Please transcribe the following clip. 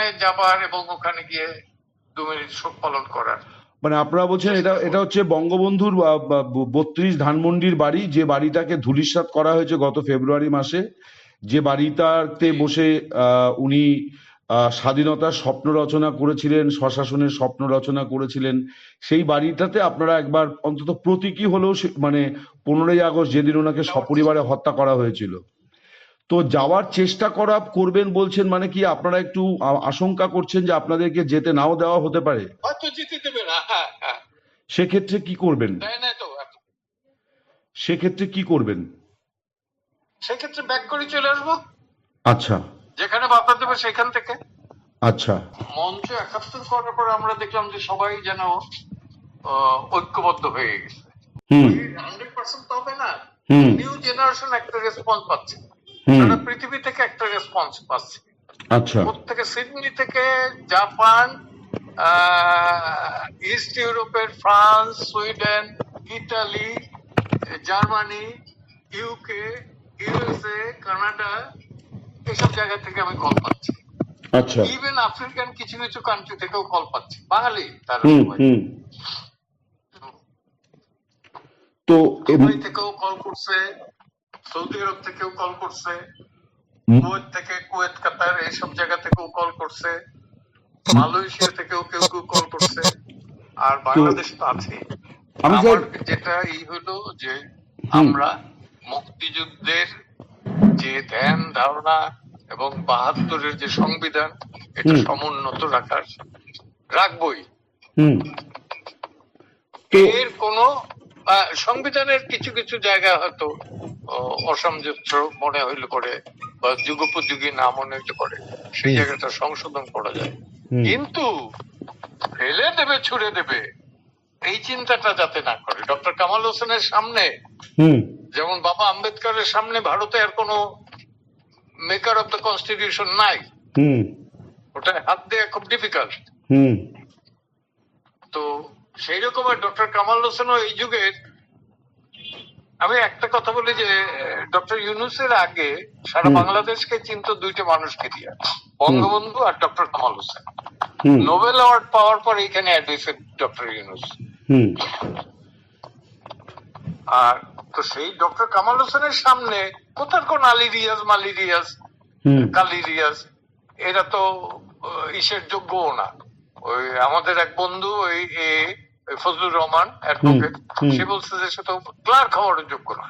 ওখানে যাবার এবং ওখানে গিয়ে দু মিনিট শোক পালন করার। মানে আপনারা বলছেন এটা এটা হচ্ছে বঙ্গবন্ধুর বত্রিশ ধানমন্ডির বাড়ি, যে বাড়িটাকে ধূলিসাৎ করা হয়েছে গত ফেব্রুয়ারি মাসে। যে বাড়িটাতে বসে উনি স্বাধীনতার স্বপ্ন রচনা করেছিলেন, স্বশাসনের স্বপ্ন রচনা করেছিলেন। সেই বাড়িটাতে আপনারা একবার অন্তত প্রতীকী হলেও মানে পনেরোই আগস্ট যেদিন ওনাকে সপরিবারে হত্যা করা হয়েছিল। তো যাওয়ার চেষ্টা করা করবেন বলছেন মানে কি আপনারা একটু আশঙ্কা করছেন যে আপনাদেরকে যেতে নাও দেওয়া হতে পারে? হয়তো জিতে দেবে না হ্যাঁ হ্যাঁ। সেক্ষেত্রে কি করবেন? সেক্ষেত্রে কি করবেন? সেক্ষেত্রে ব্যাক করে চলে আসব। আচ্ছা। যেখানে বাধা দেবে সেখান থেকে। আচ্ছা। মঞ্চ একাত্তর করার পর আমরা দেখলাম যে সবাই যেন ঐক্যবদ্ধ হয়ে গেছে। হুম। হান্ড্রেড পার্সেন্ট হবে না। নিউ জেনারেশন একটা রেসপন্স পাচ্ছে। সারা পৃথিবী থেকে একটা রেসপন্স পাচ্ছে। আচ্ছা। থেকে সিডনি থেকে জাপান ইস্ট ইউরোপের France Sweden Italy Germany UK USA Canada এসব জায়গা থেকে আমি কল পাচ্ছি। আচ্ছা। ইভেন আফ্রিকান কিছু কিছু কান্ট্রি থেকেও কল পাচ্ছি। বাঙালি তার সবাই। তো থেকেও কল করছে। সৌদি আরব থেকেও কল করছে কুয়েত থেকে কুয়েত কাতার এইসব জায়গা থেকেও কল করছে মালয়েশিয়া থেকেও কেউ কেউ কল করছে আর বাংলাদেশ তো আছে আমার যেটা এই হলো যে আমরা মুক্তিযুদ্ধের যে ধ্যান ধারণা এবং বাহাত্তরের যে সংবিধান এটা সমুন্নত রাখার রাখবই। এর কোনো সংবিধানের কিছু কিছু জায়গা হয়তো অসামঞ্জস্য মনে হইলে করে বা যুগোপযোগী না মনে হইলে করে সেই জায়গাটা সংশোধন করা যায়। কিন্তু ফেলে দেবে ছুড়ে দেবে এই চিন্তাটা যাতে না করে। ডক্টর কামাল হোসেনের সামনে যেমন বাবা আম্বেদকরের সামনে ভারতে আর কোনো মেকার অফ দ্য কনস্টিটিউশন নাই হুম। ওটা হাত দেওয়া খুব ডিফিকাল্ট হুম। তো সেই রকমের ডক্টর কামাল হোসেনও এই যুগের আমি একটা কথা বলি যে ডক্টর ইউনুসের আগে সারা বাংলাদেশকে চিনত দুইটা মানুষকে দিয়ে বঙ্গবন্ধু আর doctor Kamal Hossain. Nobel award পাওয়ার পর এখানে অ্যাডমিশন ডক্টর ইউনুস। আর তো সেই ডক্টর কামাল হোসেনের সামনে কোথার কোন আলী রিয়াজ মালি রিয়াজ কালি রিয়াজ এরা তো ইসের যোগ্যও না। ওই আমাদের এক বন্ধু ওই ফজলুর রহমান অ্যাডভোকেট। সে বলছে যে সে তো ক্লার্ক হওয়ার যোগ্য না